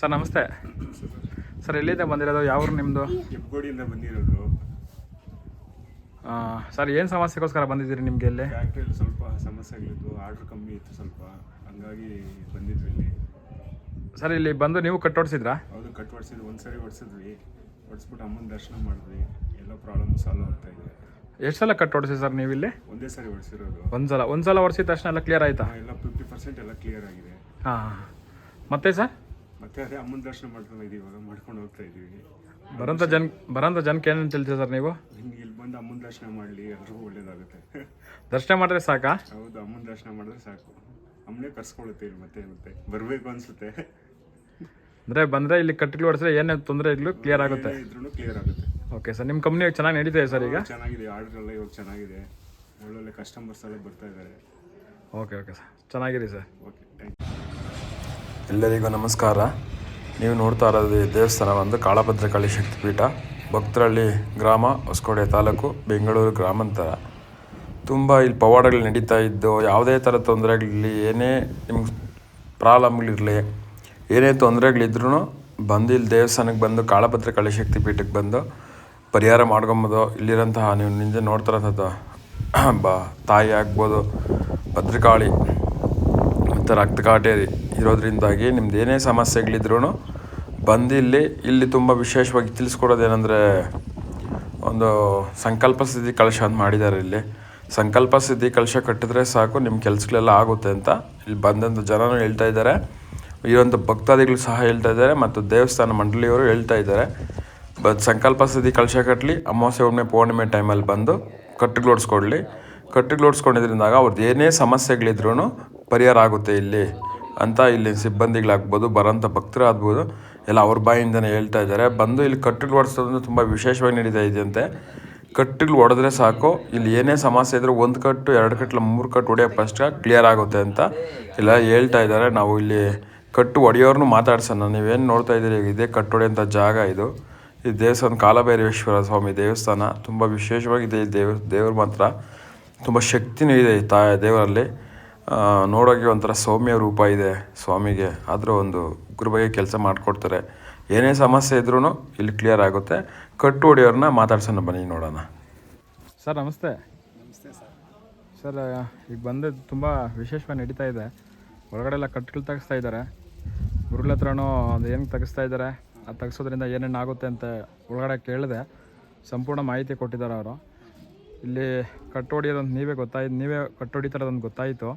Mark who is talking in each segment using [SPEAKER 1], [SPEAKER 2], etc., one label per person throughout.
[SPEAKER 1] Sir ನಮಸ್ತೆ. Sir ಎಲ್ಲಿಂದ ಬಂದಿರೋದು? ಯಾವ ಊರು ನಿಮ್ಮದು
[SPEAKER 2] ಹೆಬ್ಗೋಡಿಯಿಂದ ಬಂದಿರೋದು.
[SPEAKER 1] ಸರ್ ಏನು ಸಮಸ್ಯೆಗೋಸ್ಕರ ಬಂದಿದ್ದೀರಿ ನಿಮಗೆ ಇಲ್ಲಿ?
[SPEAKER 2] ಫ್ಯಾಕ್ಟ್ರಿಯಲ್ಲಿ ಸ್ವಲ್ಪ ಸಮಸ್ಯೆಗಳಿತ್ತು ಆರ್ಡ್ರ್ ಕಮ್ಮಿ ಇತ್ತು ಸ್ವಲ್ಪ. ಹಂಗಾಗಿ ಬಂದಿದ್ವಿ ಇಲ್ಲಿ.
[SPEAKER 1] ಸರ್ ಇಲ್ಲಿ ಬಂದು ನೀವು ಕಟ್ಟೋಡ್ಸಿದ್ರಾ
[SPEAKER 2] ಹೌದು ಕಟ್ ಹೊಡ್ಸಿದ್ವಿ ಒಂದು ಸರಿ ಹೊಡ್ಸಿದ್ವಿ ಹೊಡ್ಸ್ಬಿಟ್ಟು ಅಮ್ಮನ ದರ್ಶನ ಮಾಡಿದ್ವಿ. ಎಲ್ಲ ಪ್ರಾಬ್ಲಮ್ ಸಾಲ್ವ್ ಆಗ್ತಾ ಇದೆ.
[SPEAKER 1] ಎಷ್ಟು ಸಲ ಕಟ್ಟೋಡ್ಸಿ ಸರ್ ನೀವು ಇಲ್ಲಿ?
[SPEAKER 2] ಒಂದೇ ಸರಿ ಹೊಡ್ಸಿರೋದು
[SPEAKER 1] ಒಂದ್ಸಲ ಸಲ. ಒಂದು ಸಲ ಹೊಡ್ಸಿದ ತಕ್ಷಣ ಎಲ್ಲ ಕ್ಲಿಯರ್ ಆಯ್ತಾ?
[SPEAKER 2] ಎಲ್ಲ ಫಿಫ್ಟಿ ಪರ್ಸೆಂಟ್ ಎಲ್ಲ ಕ್ಲಿಯರ್ ಆಗಿದೆ.
[SPEAKER 1] ಹಾಂ. ಮತ್ತೆ ಸರ್?
[SPEAKER 2] ಮತ್ತೆ ಅದೇ ಅಮ್ಮನ ದರ್ಶನ ಮಾಡ್ಕೊಂಡು ಇದೀವಿ ಇವಾಗ ಮಾಡ್ಕೊಂಡು ಹೋಗ್ತಾ ಇದೀವಿ.
[SPEAKER 1] ಬರೋಂಥ ಜನ ಬರೋಂಥ ಜನಕ್ಕೆ ಏನು ಹೇಳ್ತೀರಿ ಸರ್ ನೀವು?
[SPEAKER 2] ನಿಮ್ಗೆ ಇಲ್ಲಿ ಬಂದು ಅಮ್ಮನ ದರ್ಶನ ಮಾಡಲಿ ಎಲ್ರಿಗೂ ಒಳ್ಳೇದಾಗುತ್ತೆ.
[SPEAKER 1] ದರ್ಶನ ಮಾಡಿದ್ರೆ ಸಾಕಾ?
[SPEAKER 2] ಹೌದು ಅಮ್ಮನ ದರ್ಶನ ಮಾಡಿದ್ರೆ ಸಾಕು. ಅಮ್ಮನೇ ಕರ್ಸ್ಕೊಳುತ್ತೆ ಇಲ್ಲಿ ಮತ್ತೆ ಮತ್ತೆ ಬರಬೇಕು ಅನಿಸುತ್ತೆ.
[SPEAKER 1] ಅಂದರೆ ಬಂದರೆ ಇಲ್ಲಿ ಕಟ್ಟಿಗೆ ಹೊಡೆಸಿದ್ರೆ ಏನೇ ತೊಂದರೆ ಇದ್ಲು ಕ್ಲಿಯರ್ ಆಗುತ್ತೆ.
[SPEAKER 2] ಇದ್ರೂ ಕ್ಲಿಯರ್ ಆಗುತ್ತೆ.
[SPEAKER 1] ಓಕೆ ಸರ್ ನಿಮ್ಮ ಕಂಪ್ನಿ ಚೆನ್ನಾಗಿ ನಡೀತಿದೆ ಸರ್ ಈಗ?
[SPEAKER 2] ಚೆನ್ನಾಗಿದೆ ಆರ್ಡರ್ ಎಲ್ಲ ಇವಾಗ ಚೆನ್ನಾಗಿದೆ. ಒಳ್ಳೊಳ್ಳೆ ಕಸ್ಟಮರ್ಸ್ ಎಲ್ಲ ಬರ್ತಾ ಇದ್ದಾರೆ
[SPEAKER 1] ಓಕೆ ಓಕೆ ಸರ್ ಚೆನ್ನಾಗಿರಿ ಸರ್
[SPEAKER 2] ಓಕೆ ಥ್ಯಾಂಕ್
[SPEAKER 3] ಎಲ್ಲರಿಗೂ ನಮಸ್ಕಾರ. ನೀವು ನೋಡ್ತಾ ಇರೋದು ದೇವಸ್ಥಾನ ಒಂದು ಕಾಳಭದ್ರಕಾಳಿ ಶಕ್ತಿಪೀಠ, ಭಕ್ತರಳ್ಳಿ ಗ್ರಾಮ, ಹೊಸಕೋಟೆ ತಾಲೂಕು, ಬೆಂಗಳೂರು ಗ್ರಾಮಾಂತರ. ತುಂಬ ಇಲ್ಲಿ ಪವಾಡಗಳು ನಡೀತಾ ಇದ್ದು, ಯಾವುದೇ ಥರ ತೊಂದರೆಗಳಿರಲಿ, ಏನೇ ನಿಮ್ಗೆ ಪ್ರಾಬ್ಲಮ್ಗಳಿರಲಿ, ಏನೇ ತೊಂದರೆಗಳಿದ್ರೂ ಬಂದು ಇಲ್ಲಿ ದೇವಸ್ಥಾನಕ್ಕೆ ಬಂದು ಕಾಳಭದ್ರಕಾಳಿ ಶಕ್ತಿಪೀಠಕ್ಕೆ ಬಂದು ಪರಿಹಾರ ಮಾಡ್ಕೊಂಬೋದು. ಇಲ್ಲಿರೋಂತಹ ನೀವು ನಿಂಜೆ ನೋಡ್ತಾ ಬ, ತಾಯಿ ಆಗ್ಬೋದು, ಭದ್ರಕಾಳಿ. ಮತ್ತು ರಕ್ತ ಕಾಟೆ ಇರೋದರಿಂದಾಗಿ ನಿಮ್ದು ಏನೇ ಸಮಸ್ಯೆಗಳಿದ್ರೂ ಬಂದು ಇಲ್ಲಿ ಇಲ್ಲಿ ತುಂಬ ವಿಶೇಷವಾಗಿ ತಿಳಿಸ್ಕೊಡೋದೇನೆಂದರೆ ಒಂದು ಸಂಕಲ್ಪ ಸಿದ್ಧಿ ಕಳಶ ಅಂತ ಮಾಡಿದ್ದಾರೆ ಇಲ್ಲಿ. ಸಂಕಲ್ಪ ಸಿದ್ಧಿ ಕಳಶ ಕಟ್ಟಿದ್ರೆ ಸಾಕು, ನಿಮ್ಮ ಕೆಲಸಗಳೆಲ್ಲ ಆಗುತ್ತೆ ಅಂತ ಇಲ್ಲಿ ಬಂದಂಥ ಜನರು ಹೇಳ್ತಾ ಇದ್ದಾರೆ. ಇರೋಂಥ ಭಕ್ತಾದಿಗಳು ಸಹ ಹೇಳ್ತಾ ಇದ್ದಾರೆ ಮತ್ತು ದೇವಸ್ಥಾನ ಮಂಡಳಿಯವರು ಹೇಳ್ತಾ ಇದ್ದಾರೆ. ಬಟ್ ಸಂಕಲ್ಪ ಸಿದ್ಧಿ ಕಳಶ ಕಟ್ಟಲಿ ಅಮಾವಾಸ್ಯೆ ಒಮ್ಮೆ ಪೌರ್ಣಿಮೆ ಟೈಮಲ್ಲಿ ಬಂದು ಕಟ್ಟಿಗ್ಲೋಡ್ಸ್ಕೊಡ್ಲಿ ಕಟ್ಟಿಗ್ಲೋಡ್ಸ್ಕೊಂಡಿದ್ರಿಂದಾಗ ಅವ್ರದ್ದು ಏನೇ ಸಮಸ್ಯೆಗಳಿದ್ರೂ ಪರಿಹಾರ ಆಗುತ್ತೆ ಇಲ್ಲಿ ಅಂತ ಇಲ್ಲಿ ಸಿಬ್ಬಂದಿಗಳಾಗ್ಬೋದು ಬರೋಂಥ ಭಕ್ತರು ಆಗ್ಬೋದು ಎಲ್ಲ ಅವ್ರ ಬಾಯಿಂದನೇ ಹೇಳ್ತಾ ಇದ್ದಾರೆ. ಬಂದು ಇಲ್ಲಿ ಕಟ್ಟಿಗೆ ಒಡಿಸೋದಂದ್ರೆ ತುಂಬ ವಿಶೇಷವಾಗಿ ನಡೀತಾ ಇದೆಯಂತೆ. ಕಟ್ಟಿಗೆ ಒಡೆದ್ರೆ ಸಾಕು. ಇಲ್ಲಿ ಏನೇ ಸಮಸ್ಯೆ ಇದ್ದರೂ ಒಂದು ಕಟ್ಟು, ಎರಡು ಕಟ್ಟಲು ಮೂರು ಕಟ್ಟು ಹೊಡೆಯೋ ಫಸ್ಟ್ ಕ್ಲಿಯರ್ ಆಗುತ್ತೆ ಅಂತ ಇಲ್ಲ ಹೇಳ್ತಾ ಇದ್ದಾರೆ. ನಾವು ಇಲ್ಲಿ ಕಟ್ಟು ಹೊಡೆಯೋರ್ನು ಮಾತಾಡ್ಸೋಣ. ನೀವೇನು ನೋಡ್ತಾ ಇದ್ದೀರಿ? ಇದೇ ಕಟ್ಟು ಹೊಡೆಯೋಂಥ ಜಾಗ ಇದು. ಈ ದೇವಸ್ಥಾನ ಕಾಲಭೈರವೇಶ್ವರ ಸ್ವಾಮಿ ದೇವಸ್ಥಾನ. ತುಂಬ ವಿಶೇಷವಾಗಿದೆ ಈ ದೇವ, ದೇವ್ರ ಮಾತ್ರ. ತುಂಬ ಶಕ್ತಿನೂ ಇದೆ ಈ ತಾ ದೇವರಲ್ಲಿ. ನೋಡೋಕ್ಕೆ ಒಂಥರ ಸೌಮ್ಯ ರೂಪ ಇದೆ ಸ್ವಾಮಿಗೆ. ಆದರೂ ಒಂದು ಉಗ್ರ ಬಗ್ಗೆ ಕೆಲಸ ಮಾಡಿಕೊಡ್ತಾರೆ. ಏನೇ ಸಮಸ್ಯೆ ಇದ್ರೂ ಇಲ್ಲಿ ಕ್ಲಿಯರ್ ಆಗುತ್ತೆ. ಕಟ್ಟು ಹೊಡೆಯೋರನ್ನ ಮಾತಾಡ್ಸೋಣ ಬನ್ನಿ ನೋಡೋಣ.
[SPEAKER 1] ಸರ್ ನಮಸ್ತೆ.
[SPEAKER 2] ನಮಸ್ತೆ ಸರ್.
[SPEAKER 1] ಸರ್ ಈಗ ಬಂದು ತುಂಬ ವಿಶೇಷವಾಗಿ ನಡೀತಾ ಇದೆ. ಒಳಗಡೆ ಎಲ್ಲ ಕಟ್ಟುಗಳು ತೆಗಿಸ್ತಾ ಇದ್ದಾರೆ. ಗುರುಗಳ ಹತ್ರನೂ ಅದು ಏನು ತೆಗಿಸ್ತಾ ಇದ್ದಾರೆ ಅದು ತೆಗಿಸೋದ್ರಿಂದ ಏನೇನು ಆಗುತ್ತೆ ಅಂತ ಒಳಗಡೆ ಕೇಳಿದೆ. ಸಂಪೂರ್ಣ ಮಾಹಿತಿ ಕೊಟ್ಟಿದ್ದಾರೆ ಅವರು. ಇಲ್ಲಿ ಕಟ್ಟು ಹೊಡಿಯೋದಂತ ನೀವೇ ಗೊತ್ತಾಯ್ತು ನೀವೇ ಕಟ್ಟು ಹೊಡಿತಾರದಂತ ಗೊತ್ತಾಯಿತು.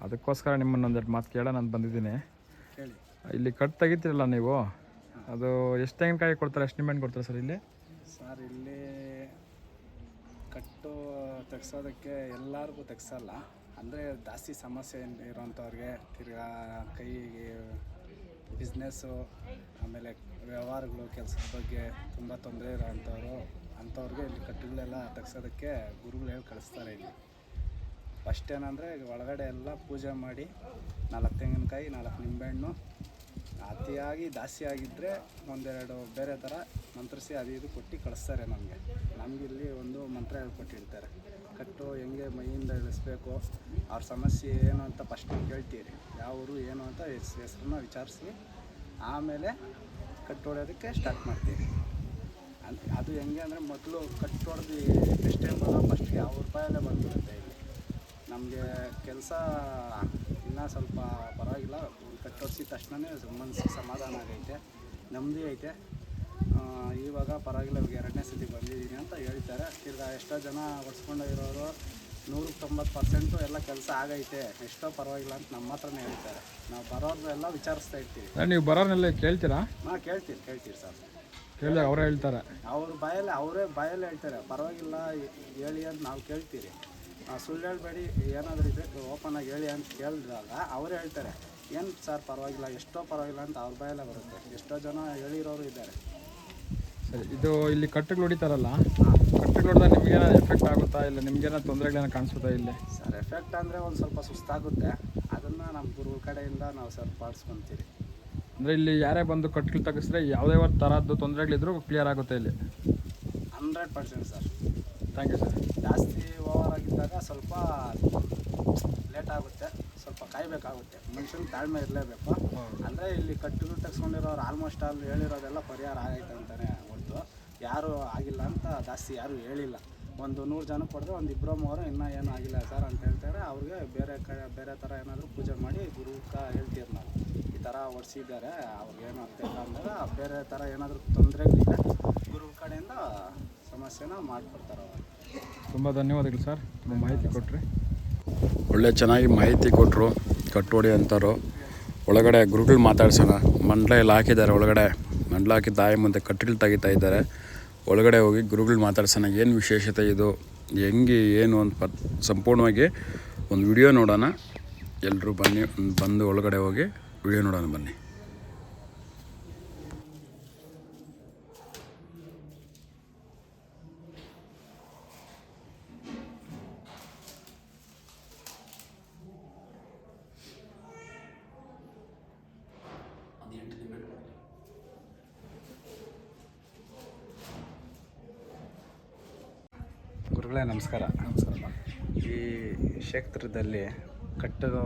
[SPEAKER 1] ಅದಕ್ಕೋಸ್ಕರ ನಿಮ್ಮನ್ನು ಒಂದೆರಡು ಮಾತು ಕೇಳೋಣ ನಾನು ಬಂದಿದ್ದೀನಿ. ಇಲ್ಲಿ ಕಟ್ ತೆಗಿತೀರಲ್ಲ ನೀವು? ಅದು ಎಷ್ಟು ತೆಂಗಿನಕಾಯಿ ಕೊಡ್ತಾರೆ ಎಷ್ಟು ನಿಂಬೆಹಣ್ಣು ಕೊಡ್ತಾರೆ ಸರ್ ಇಲ್ಲಿ?
[SPEAKER 4] ಸರ್ ಇಲ್ಲಿ ಕಟ್ಟು ತೆಗ್ಸೋದಕ್ಕೆ ಎಲ್ಲರಿಗೂ ತೆಗ್ಸಲ್ಲ. ಅಂದರೆ ಜಾಸ್ತಿ ಸಮಸ್ಯೆ ಏನ್- ಇರೋಂಥವ್ರಿಗೆ ತಿರ್ಗಾ ಕೈಗೆ ಬಿಸ್ನೆಸ್ಸು ಆಮೇಲೆ ವ್ಯವಹಾರಗಳು ಕೆಲಸದ ಬಗ್ಗೆ ತುಂಬ ತೊಂದರೆ ಇರೋಂಥವ್ರು ಅಂಥವ್ರಿಗೆ ಇಲ್ಲಿ ಕಟ್ಟುಗಳೆಲ್ಲ ತೆಗ್ಸೋದಕ್ಕೆ ಗುರುಗಳು ಹೇಳಿ ಕಳಿಸ್ತಾರೆ ಇಲ್ಲಿ. ಫಸ್ಟ್ ಏನಂದರೆ ಒಳಗಡೆ ಎಲ್ಲ ಪೂಜೆ ಮಾಡಿ, ನಾಲ್ಕು ತೆಂಗಿನಕಾಯಿ, ನಾಲ್ಕು ನಿಂಬೆಹಣ್ಣು, ಅತಿಯಾಗಿ ಜಾಸ್ತಿ ಆಗಿದ್ದರೆ ಒಂದೆರಡು ಬೇರೆ ಥರ ಮಂತ್ರಿಸಿ ಅದು ಇದು ಕೊಟ್ಟು ಕಳಿಸ್ತಾರೆ ನಮಗೆ. ನಮಗಿಲ್ಲಿ ಒಂದು ಮಂತ್ರ ಹೇಳ್ಕೊಟ್ಟಿರ್ತಾರೆ. ಕಟ್ಟು ಹೆಂಗೆ ಮೈಯಿಂದ ಇಳಿಸ್ಬೇಕು, ಅವ್ರ ಸಮಸ್ಯೆ ಏನು ಅಂತ ಫಸ್ಟ್ ಕೇಳ್ತೀರಿ. ಯಾವ ಊರು ಏನು ಅಂತ ಹೆಸರನ್ನ ವಿಚಾರಿಸಿ, ಆಮೇಲೆ ಕಟ್ಟು ಹೊಡೆಯೋದಕ್ಕೆ ಸ್ಟಾರ್ಟ್ ಮಾಡ್ತೀವಿ ಅದು ಹೆಂಗೆ ಅಂದರೆ ಮೊದಲು ಕಟ್ಟು ಹೊಡೆದು ಎಷ್ಟು ಟೈಮ್ ಫಸ್ಟ್ಗೆ ಅವ್ರ ರೂಪಾಯಲ್ಲೇ ಬಂದ್ಬಿಡುತ್ತೆ. ನಮಗೆ ಕೆಲಸ ಇನ್ನೂ ಸ್ವಲ್ಪ ಪರವಾಗಿಲ್ಲ. ಕಟ್ಟೊಡ್ಸಿದ ತಕ್ಷಣವೇ ಮನಸ್ಸಿಗೆ ಸಮಾಧಾನ ಆಗೈತೆ. ನೆಮ್ಮದಿ ಐತೆ. ಇವಾಗ ಪರವಾಗಿಲ್ಲ ಇವಾಗ ಎರಡನೇ ಸತಿ ಬಂದಿದ್ದೀನಿ ಅಂತ ಹೇಳ್ತಾರೆ ತಿರ್ಗಾ ಎಷ್ಟೋ ಜನ ಹೊಡ್ಸ್ಕೊಂಡು ಇರೋರು ನೂರಕ್ಕೆ ತೊಂಬತ್ತು ಪರ್ಸೆಂಟು ಎಲ್ಲ ಕೆಲಸ ಆಗೈತೆ. ಎಷ್ಟೋ ಪರವಾಗಿಲ್ಲ ಅಂತ ನಮ್ಮ ಹತ್ರನೇ ಹೇಳ್ತಾರೆ. ನಾವು ಬರೋರ್ನೆಲ್ಲ ವಿಚಾರಿಸ್ತಾ ಇರ್ತೀವಿ.
[SPEAKER 1] ನೀವು ಬರೋರ್ನೆಲ್ಲ ಕೇಳ್ತೀರಾ?
[SPEAKER 4] ಹಾಂ ಕೇಳ್ತೀರಿ ಕೇಳ್ತೀವಿ ಸರ್.
[SPEAKER 1] ಕೇಳಿ ಅವರೇ ಹೇಳ್ತಾರೆ.
[SPEAKER 4] ಅವ್ರ ಬಾಯಲ್ಲಿ ಅವರೇ ಬಾಯಲ್ಲಿ ಹೇಳ್ತಾರೆ. ಪರವಾಗಿಲ್ಲ ಹೇಳಿ ಅಂತ ನಾವು ಕೇಳ್ತೀರಿ ಸುಳ್ಳು ಹೇಳಬೇಡಿ ಏನಾದರೂ ಇದ್ರೆ ಓಪನ್ ಆಗಿ ಹೇಳಿ ಅಂತ ಕೇಳಿದಾಗ ಅವರು ಹೇಳ್ತಾರೆ ಏನು ಸರ್ ಪರವಾಗಿಲ್ಲ ಎಷ್ಟೋ ಪರವಾಗಿಲ್ಲ ಅಂತ ಅವ್ರ ಬಾಯಲ್ಲೇ ಬರುತ್ತೆ. ಎಷ್ಟೋ ಜನ ಹೇಳಿರೋರು ಇದ್ದಾರೆ.
[SPEAKER 1] ಸರಿ ಇದು ಇಲ್ಲಿ ಕಟ್ಟುಗಳು ಹೊಡಿತಾರಲ್ಲ ಕಟ್ಟುಗಳು ನೋಡಿದಾಗ ನಿಮಗೇನ ಎಫೆಕ್ಟ್ ಆಗುತ್ತಾ? ಇಲ್ಲ ನಿಮ್ಗೇನಾದ್ರು ತೊಂದರೆಗಳೇನೋ ಕಾಣಿಸುತ್ತಾ ಇಲ್ಲಿ?
[SPEAKER 4] ಸರ್ ಎಫೆಕ್ಟ್ ಅಂದರೆ ಒಂದು ಸ್ವಲ್ಪ ಸುಸ್ತಾಗುತ್ತೆ. ಅದನ್ನು ನಮ್ಮ ಗುರುಗಳ ಕಡೆಯಿಂದ ನಾವು ಸರ್ ಪಾಡಿಸ್ಕೊತೀವಿ.
[SPEAKER 1] ಅಂದರೆ ಇಲ್ಲಿ ಯಾರೇ ಬಂದು ಕಟ್ಟುಗಳು ತಗಿಸ್ರೆ ಯಾವುದೇ ಥರದ್ದು ತೊಂದರೆಗಳಿದ್ರು ಕ್ಲಿಯರ್ ಆಗುತ್ತೆ ಇಲ್ಲಿ.
[SPEAKER 4] Hundred percent sir.
[SPEAKER 1] Thank you sir
[SPEAKER 4] ಜಾಸ್ತಿ ಓವರ್ ಆಗಿದ್ದಾಗ ಸ್ವಲ್ಪ ಲೇಟ್ ಆಗುತ್ತೆ. ಸ್ವಲ್ಪ ಕಾಯಬೇಕಾಗುತ್ತೆ. ಮನುಷ್ಯನ ತಾಳ್ಮೆ ಇರಲೇಬೇಕು. ಅಂದರೆ ಇಲ್ಲಿ ಕಟ್ಟಿಗೆ ತೆಗೆಸ್ಕೊಂಡಿರೋರು ಆಲ್ಮೋಸ್ಟ್ ಆಲ್ ಹೇಳಿರೋದೆಲ್ಲ ಪರಿಹಾರ ಆಗೈತೆ ಅಂತಲೇ ಹೊರತು. ಯಾರು ಆಗಿಲ್ಲ ಅಂತ ಜಾಸ್ತಿ ಯಾರು ಹೇಳಿಲ್ಲ. ಒಂದು ನೂರು ಜನ ಕೊಟ್ಟರೆ ಒಂದು ಇಬ್ಬರು ಮೂವರು ಇನ್ನೂ ಏನೂ ಆಗಿಲ್ಲ ಸರ್ ಅಂತ ಹೇಳ್ತಾರೆ. ಅವ್ರಿಗೆ ಬೇರೆ ಕ ಬೇರೆ ಥರ ಏನಾದರೂ ಪೂಜೆ ಮಾಡಿ ಗುರುಕ ಹೇಳ್ತೀರಿ ನಾವು. ಈ ಥರ ಒಡಿಸಿದ್ದಾರೆ ಅವ್ರಿಗೆ ಏನು ಇಲ್ಲ ಅಂದಾಗ ಬೇರೆ ಥರ ಏನಾದರೂ ತೊಂದರೆಗಳಿದೆ ಗುರು ಕಡೆಯಿಂದ ಸಮಸ್ಯೆನ ಮಾಡಿಕೊಡ್ತಾರೆ
[SPEAKER 1] ತುಂಬ ಧನ್ಯವಾದಗಳು ಸರ್ ತುಂಬ ಮಾಹಿತಿ ಕೊಟ್ಟರೆ
[SPEAKER 3] ಒಳ್ಳೆ ಚೆನ್ನಾಗಿ ಮಾಹಿತಿ ಕೊಟ್ಟರು ಕಟ್ಟೋಡಿ ಅಂತಾರು. ಒಳಗಡೆ ಗುರುಗಳು ಮಾತಾಡ್ಸೋಣ. ಮಂಡಲ ಎಲ್ಲ ಹಾಕಿದ್ದಾರೆ ಒಳಗಡೆ. ಮಂಡಲ ಹಾಕಿ ತಾಯಿ ಮುಂದೆ ಕಟ್ಟಿಲ್ ತೆಗಿತಾ ಇದ್ದಾರೆ. ಒಳಗಡೆ ಹೋಗಿ ಗುರುಗಳು ಮಾತಾಡ್ಸೋಣ. ಏನು ವಿಶೇಷತೆ ಇದು? ಹೆಂಗೆ ಏನು ಅಂತ ಪ ಸಂಪೂರ್ಣವಾಗಿ ಒಂದು ವಿಡಿಯೋ ನೋಡೋಣ. ಎಲ್ಲರೂ ಬನ್ನಿ ಬಂದು ಒಳಗಡೆ ಹೋಗಿ ವಿಡಿಯೋ ನೋಡೋಣ ಬನ್ನಿ.
[SPEAKER 4] ಗುರುಗಳೇ ನಮಸ್ಕಾರ. ನಮಸ್ಕಾರ ಈ ಕ್ಷೇತ್ರದಲ್ಲಿ ಕಟ್ಟಲು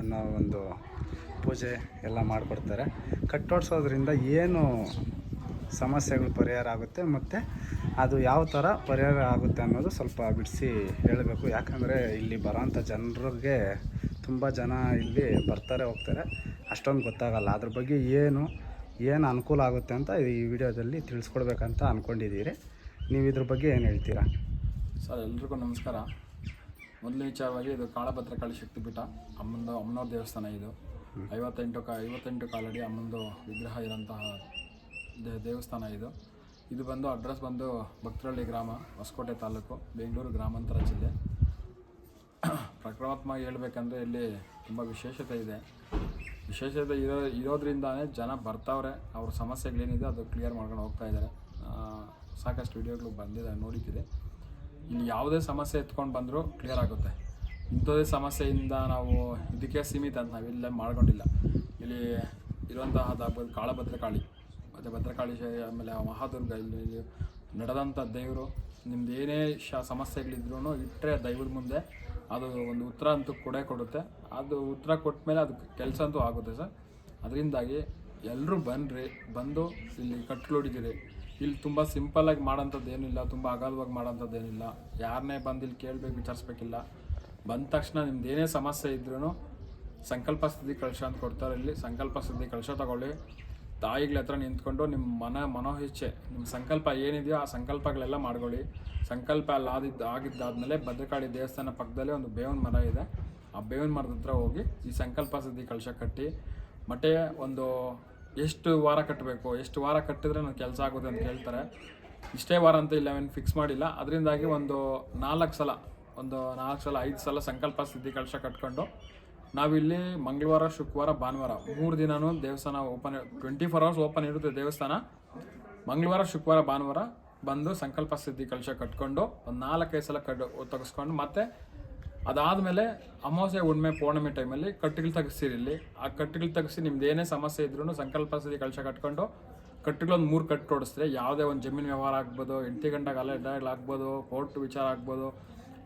[SPEAKER 4] ಅನ್ನೋ ಒಂದು ಪೂಜೆ ಎಲ್ಲ ಮಾಡಿಕೊಡ್ತಾರೆ. ಕಟ್ಟೋಡ್ಸೋದ್ರಿಂದ ಏನು ಸಮಸ್ಯೆಗಳು ಪರಿಹಾರ ಆಗುತ್ತೆ ಮತ್ತು ಅದು ಯಾವ ಥರ ಪರಿಹಾರ ಆಗುತ್ತೆ ಅನ್ನೋದು ಸ್ವಲ್ಪ ಬಿಡಿಸಿ ಹೇಳಬೇಕು. ಯಾಕಂದರೆ ಇಲ್ಲಿ ಬರೋಂಥ ಜನರಿಗೆ ತುಂಬ ಜನ ಇಲ್ಲಿ ಬರ್ತಾರೆ ಹೋಗ್ತಾರೆ. ಅಷ್ಟೊಂದು ಗೊತ್ತಾಗಲ್ಲ. ಅದ್ರ ಬಗ್ಗೆ ಏನು ಏನು ಅನುಕೂಲ ಆಗುತ್ತೆ ಅಂತ ಈ ವಿಡಿಯೋದಲ್ಲಿ ತಿಳಿಸ್ಕೊಡ್ಬೇಕಂತ ಅಂದ್ಕೊಂಡಿದ್ದೀರಿ ನೀವು ಇದ್ರ ಬಗ್ಗೆ ಏನು ಹೇಳ್ತೀರಾ?
[SPEAKER 1] ಸರ್, ಎಲ್ರಿಗೂ ನಮಸ್ಕಾರ. ಮೊದಲ ವಿಚಾರವಾಗಿ ಇದು ಕಾಳಭದ್ರಕಾಳಿ ಶಕ್ತಿಪೀಠ, ಅಮ್ಮಂದು ಅಮ್ಮನವ್ರ ದೇವಸ್ಥಾನ ಇದು. ಐವತ್ತೆಂಟು ಕಾ ಐವತ್ತೆಂಟು ಕಾಲಡಿ ಅಮ್ಮಂದು ವಿಗ್ರಹ ಇರೋಂತಹ ದೇವಸ್ಥಾನ ಇದು. ಇದು ಬಂದು ಅಡ್ರೆಸ್ ಬಂದು ಭಕ್ತರಳ್ಳಿ ಗ್ರಾಮ, ಹೊಸಕೋಟೆ ತಾಲೂಕು, ಬೆಂಗಳೂರು ಗ್ರಾಮಾಂತರ ಜಿಲ್ಲೆ. ಪ್ರಕ್ರಮಾತ್ಮಕ ಹೇಳ್ಬೇಕಂದ್ರೆ ಇಲ್ಲಿ ತುಂಬ ವಿಶೇಷತೆ ಇದೆ. ವಿಶೇಷತೆ ಇರೋ ಇರೋದ್ರಿಂದಾನೇ ಜನ ಬರ್ತಾವ್ರೆ, ಅವ್ರ ಸಮಸ್ಯೆಗಳೇನಿದೆ ಅದು ಕ್ಲಿಯರ್ ಮಾಡ್ಕೊಂಡು ಹೋಗ್ತಾ ಇದ್ದಾರೆ. ಸಾಕಷ್ಟು ವಿಡಿಯೋಗಳು ಬಂದಿದೆ ನೋಡಿದ್ದಿದೆ ಇಲ್ಲಿ ಯಾವುದೇ ಸಮಸ್ಯೆ ಎತ್ಕೊಂಡು ಬಂದರೂ ಕ್ಲಿಯರ್ ಆಗುತ್ತೆ. ಇಂಥದೇ ಸಮಸ್ಯೆಯಿಂದ ನಾವು ಇದಕ್ಕೆ ಸೀಮಿತ ಅಂತ ನಾವಿಲ್ಲೇ ಮಾಡ್ಕೊಂಡಿಲ್ಲ. ಇಲ್ಲಿ ಇರುವಂತಹ ಕಾಳಭದ್ರಕಾಳಿ ಮತ್ತು ಭದ್ರಕಾಳಿ ಆಮೇಲೆ ಮಹಾದುರ್ಗ ಇಲ್ಲಿ ನಡೆದಂಥ ದೇವರು ನಿಮ್ದು ಏನೇ ಶ ಸಮಸ್ಯೆಗಳಿದ್ರೂ ಇಟ್ಟರೆ ದೈವದ ಮುಂದೆ ಅದು ಒಂದು ಉತ್ತರ ಅಂತೂ ಕೊಡೇ ಕೊಡುತ್ತೆ. ಅದು ಉತ್ತರ ಕೊಟ್ಟ ಮೇಲೆ ಅದು ಕೆಲಸ ಅಂತೂ ಆಗುತ್ತೆ ಸರ್. ಅದರಿಂದಾಗಿ ಎಲ್ಲರೂ ಬನ್ನಿರಿ ಬಂದು ಇಲ್ಲಿ ಕಟ್ಲೊಡಿದಿರಿ ಇಲ್ಲಿ ತುಂಬ ಸಿಂಪಲ್ಲಾಗಿ ಮಾಡೋಂಥದ್ದು ಏನಿಲ್ಲ, ತುಂಬ ಅಗಾಧವಾಗಿ ಮಾಡೋಂಥದ್ದು ಏನಿಲ್ಲ. ಯಾರನ್ನೇ ಬಂದು ಇಲ್ಲಿ ಕೇಳಬೇಕು, ವಿಚಾರಿಸ್ಬೇಕಿಲ್ಲ. ಬಂದ ತಕ್ಷಣ ನಿಮ್ದು ಏನೇ ಸಮಸ್ಯೆ ಇದ್ರೂ ಸಂಕಲ್ಪ ಸ್ಥಿತಿ ಕಳಶ ಅಂತ ಕೊಡ್ತಾರೆ ಇಲ್ಲಿ. ಸಂಕಲ್ಪ ಸ್ಥಿತಿ ಕಳಶ ತಗೊಳ್ಳಿ. ತಾಯಿಗಳ ಹತ್ರ ನಿಂತ್ಕೊಂಡು ನಿಮ್ಮ ಮನ ಮನೋಹಿಚ್ಛೆ ನಿಮ್ಮ ಸಂಕಲ್ಪ ಏನಿದೆಯೋ ಆ ಸಂಕಲ್ಪಗಳೆಲ್ಲ ಮಾಡ್ಕೊಳ್ಳಿ. ಸಂಕಲ್ಪ ಅಲ್ಲಿ ಆದಿದ್ದು, ಆಗಿದ್ದಾದಮೇಲೆ ಭದ್ರಕಾಳಿ ದೇವಸ್ಥಾನ ಪಕ್ಕದಲ್ಲೇ ಒಂದು ಬೇವಿನ ಮರ ಇದೆ. ಆ ಬೇವಿನ ಮರದ ಹತ್ರ ಹೋಗಿ ಈ ಸಂಕಲ್ಪ ಸಿದ್ಧಿ ಕಳಶ ಕಟ್ಟಿ ಮತ್ತೆ ಒಂದು ಎಷ್ಟು ವಾರ ಕಟ್ಟಬೇಕು, ಎಷ್ಟು ವಾರ ಕಟ್ಟಿದ್ರೆ ನನಗೆ ಕೆಲಸ ಆಗುತ್ತೆ ಅಂತ ಕೇಳ್ತಾರೆ ಇಷ್ಟೇ ವಾರ ಅಂತ ಇಲ್ಲ ಏನು ಫಿಕ್ಸ್ ಮಾಡಿಲ್ಲ. ಅದರಿಂದಾಗಿ ಒಂದು ನಾಲ್ಕು ಸಲ, ಒಂದು ನಾಲ್ಕು ಸಲ, ಐದು ಸಲ ಸಂಕಲ್ಪ ಸಿದ್ಧಿ ಕಳಶ ಕಟ್ಕೊಂಡು ನಾವಿಲ್ಲಿ ಮಂಗಳವಾರ, ಶುಕ್ರವಾರ, ಭಾನುವಾರ ಮೂರು ದಿನವೂ ದೇವಸ್ಥಾನ open twenty four hours open ಇರುತ್ತೆ ದೇವಸ್ಥಾನ. ಮಂಗಳವಾರ, ಶುಕ್ರವಾರ, ಭಾನುವಾರ ಬಂದು ಸಂಕಲ್ಪ ಸಿದ್ಧಿ ಕಳಶ ಕಟ್ಕೊಂಡು ಒಂದು ನಾಲ್ಕೈದು ಸಲ ಕಡ್ ತೆಗೆಸ್ಕೊಂಡು ಮತ್ತೆ ಅದಾದಮೇಲೆ ಅಮಾವಾಸ್ಯ ಹುಣ್ಣಿಮೆ, ಪೌರ್ಣಮಿ ಟೈಮಲ್ಲಿ ಕಟ್ಟಿಗೆ ತೆಗಿಸ್ತೀರಿ ಇಲ್ಲಿ ಆ ಕಟ್ಟಿಗೆ ತೆಗೆಸಿ ನಿಮ್ದು ಏನೇ ಸಮಸ್ಯೆ ಇದ್ರೂ ಸಂಕಲ್ಪ ಸದಿ ಕಳಶ ಕಟ್ಕೊಂಡು ಕಟ್ಟಿಗಳೊಂದು ಮೂರು ಕಟ್ಟು ಹೊಡಿಸಿದ್ರೆ ಯಾವುದೇ ಒಂದು ಜಮೀನು ವ್ಯವಹಾರ ಆಗ್ಬೋದು, ಎಂಟಿ ಗಂಟೆಗೆ ಅಲೆಡ್ಡಾಗ್ಬೋದು ಕೋರ್ಟ್ ವಿಚಾರ ಆಗ್ಬೋದು,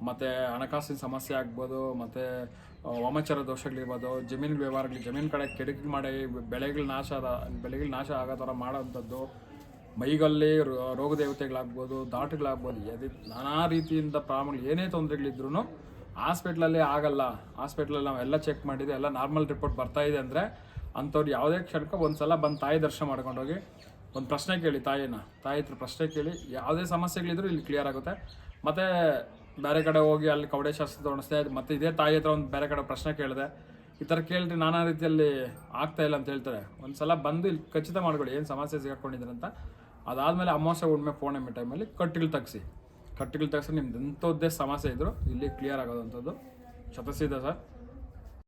[SPEAKER 1] ಮತ್ತು ಹಣಕಾಸಿನ ಸಮಸ್ಯೆ ಆಗ್ಬೋದು, ಮತ್ತು ವಾಮಾಚಾರ ದೋಷಗಳಿರ್ಬೋದು, ಜಮೀನು ವ್ಯವಹಾರಗಳು, ಜಮೀನು ಕಡೆ ಕೆಡಕಿ ಮಾಡಿ ಬೆಳೆಗಳ ನಾಶ ಆದ, ಬೆಳೆಗಳ ನಾಶ ಆಗೋ ಥರ ಮಾಡೋವಂಥದ್ದು ಮೈಗಲ್ಲಿ ರೋಗ ದೇವತೆಗಳಾಗ್ಬೋದು ದಾಟುಗಳಾಗ್ಬೋದು, ಎದೆ, ನಾನಾ ರೀತಿಯಿಂದ ಪ್ರಾಬ್ಲಮ್ ಏನೇ ತೊಂದರೆಗಳಿದ್ರು ಹಾಸ್ಪಿಟ್ಲಲ್ಲಿ ಆಗಲ್ಲ, ಹಾಸ್ಪಿಟ್ಲಲ್ಲಿ ನಾವೆಲ್ಲ ಚೆಕ್ ಮಾಡಿದ್ದೆ ಎಲ್ಲ ನಾರ್ಮಲ್ ರಿಪೋರ್ಟ್ ಬರ್ತಾ ಇದೆ ಅಂದರೆ ಅಂಥವ್ರು ಯಾವುದೇ ಕ್ಷಣಕ್ಕೆ ಒಂದು ಸಲ ಬಂದು ತಾಯಿ ದರ್ಶನ ಮಾಡ್ಕೊಂಡೋಗಿ ಒಂದು ಪ್ರಶ್ನೆ ಕೇಳಿ ತಾಯಿನ. ತಾಯಿ ಹತ್ರ ಪ್ರಶ್ನೆ ಕೇಳಿ, ಯಾವುದೇ ಸಮಸ್ಯೆಗಳಿದ್ರೂ ಇಲ್ಲಿ ಕ್ಲಿಯರ್ ಆಗುತ್ತೆ. ಮತ್ತು ಬೇರೆ ಕಡೆ ಹೋಗಿ ಅಲ್ಲಿ ಕವಡೆ ಶಾಸ್ತ್ರ ತೋಣಿಸ್ದೆ ಮತ್ತು ಇದೇ ತಾಯಿ ಹತ್ರ ಒಂದು ಬೇರೆ ಕಡೆ ಪ್ರಶ್ನೆ ಕೇಳಿದೆ, ಈ ಥರ ಕೇಳಿದ್ರೆ ನಾನಾ ರೀತಿಯಲ್ಲಿ ಆಗ್ತಾ ಇಲ್ಲ ಅಂತ ಹೇಳ್ತಾರೆ. ಒಂದು ಸಲ ಬಂದು ಇಲ್ಲಿ ಖಚಿತ ಮಾಡ್ಕೊಳ್ಳಿ, ಏನು ಸಮಸ್ಯೆ ಸಿಗಾಕೊಂಡಿದ್ರಂತ ಅದಾದಮೇಲೆ ಅಮಾವಾಸ್ಯೆ ಹುಣ್ಣಿಮೆ ಪೌರ್ಣಿಮೆ ಟೈಮಲ್ಲಿ ಕಟ್ಟಿಗಳು ತೆಗ್ಸಿ. ಕಟ್ಟಿಗಳು ತೆಗ್ಸಿ ನಿಮ್ದು ಎಂಥದ್ದೇ ಸಮಸ್ಯೆ ಇದ್ರು ಇಲ್ಲಿ ಕ್ಲಿಯರ್ ಆಗೋದಂಥದ್ದು. ಶತಸಿದ್ಧ ಸರ್.